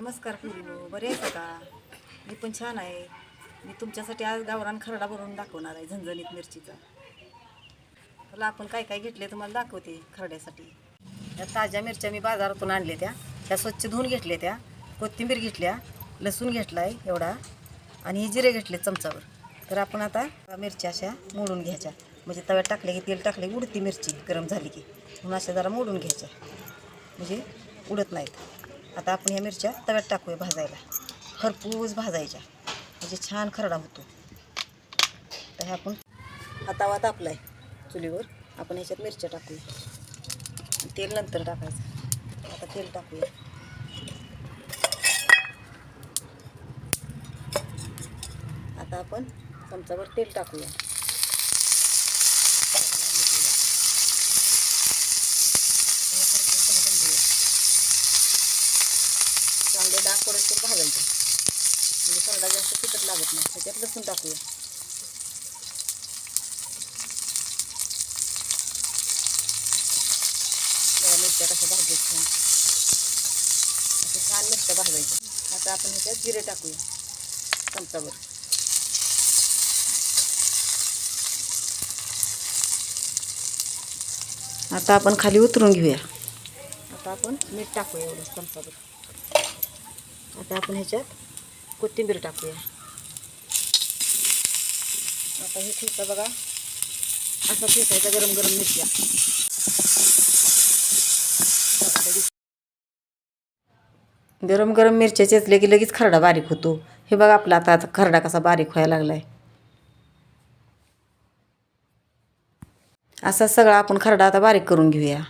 नमस्कार पिल्लू बरे आहे का मी पण छान आहे. मी तुमच्यासाठी आज गावरान खरडा भरून दाखवणार आहे झणझणीत मिरचीचा. मला आपण काय काय घेतले तुम्हाला दाखवते खरड्यासाठी. त्या ताज्या मिरच्या मी बाजारातून आणल्या त्या. त्या स्वच्छ धुवून घेतल्या त्या. कोथिंबीर घेतल्या. लसूण घेतला आहे एवढा. आणि हे जिरे घेतले चमचावर. तर आपण आता मिरच्या अशा मोडून घ्यायच्या. म्हणजे तव्यात टाकले की तेल टाकले की उडती मिरची गरम झाली की. म्हणून अशा जरा मोडून घ्यायच्या. म्हणजे उडत नाहीत. आता आपण ह्या मिरच्या तव्यात टाकूया भाजायला. खरपूस भाजायच्या. म्हणजे छान खरडा होतो. तर हे आपण हा तवा तापलाय चुलीवर. आपण ह्याच्यात मिरच्या टाकूया. तेल नंतर टाकायचं. आता तेल टाकूया. आता आपण चमचाभर तेल टाकूया. चांगले डाग पडत भाजायचे म्हणजे खरडा जास्त तिखट लागत नाही. मिरच्या कशा भाजायच्या. छान आता ह्याच्यात जिरे टाकूया. चमचावर आता आपण खाली उतरून घेऊया. आता आपण मीठ टाकूया एवढं चमचावर आता आपण ह्याच्यात कोथिंबीर टाकूया. आता हे ठेचा बघा. असा ठेचायचा गरम गरम मिरच्या. गरम गरम मिरच्या चेचले की लगेच खरडा बारीक होतो. हे बघा आपला आता आता खरडा कसा बारीक व्हायला लागलाय. असा सगळा आपण खरडा आता बारीक करून घेऊया.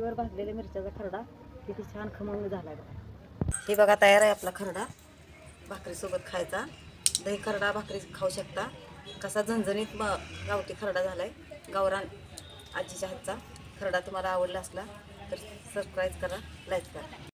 चुलीवर भाजलेल्या मिरच्याचा खरडा किती छान खमंग झाला बघा. हे बघा तयार आहे आपला खरडा. भाकरीसोबत खायचा. दही खरडा भाकरी खाऊ शकता. कसा झणझणीत म गावठी खरडा झाला आहे गावरान आजीच्या हातचा खरडा तुम्हाला आवडला असला तर सबस्क्राईब करा लाईक करा.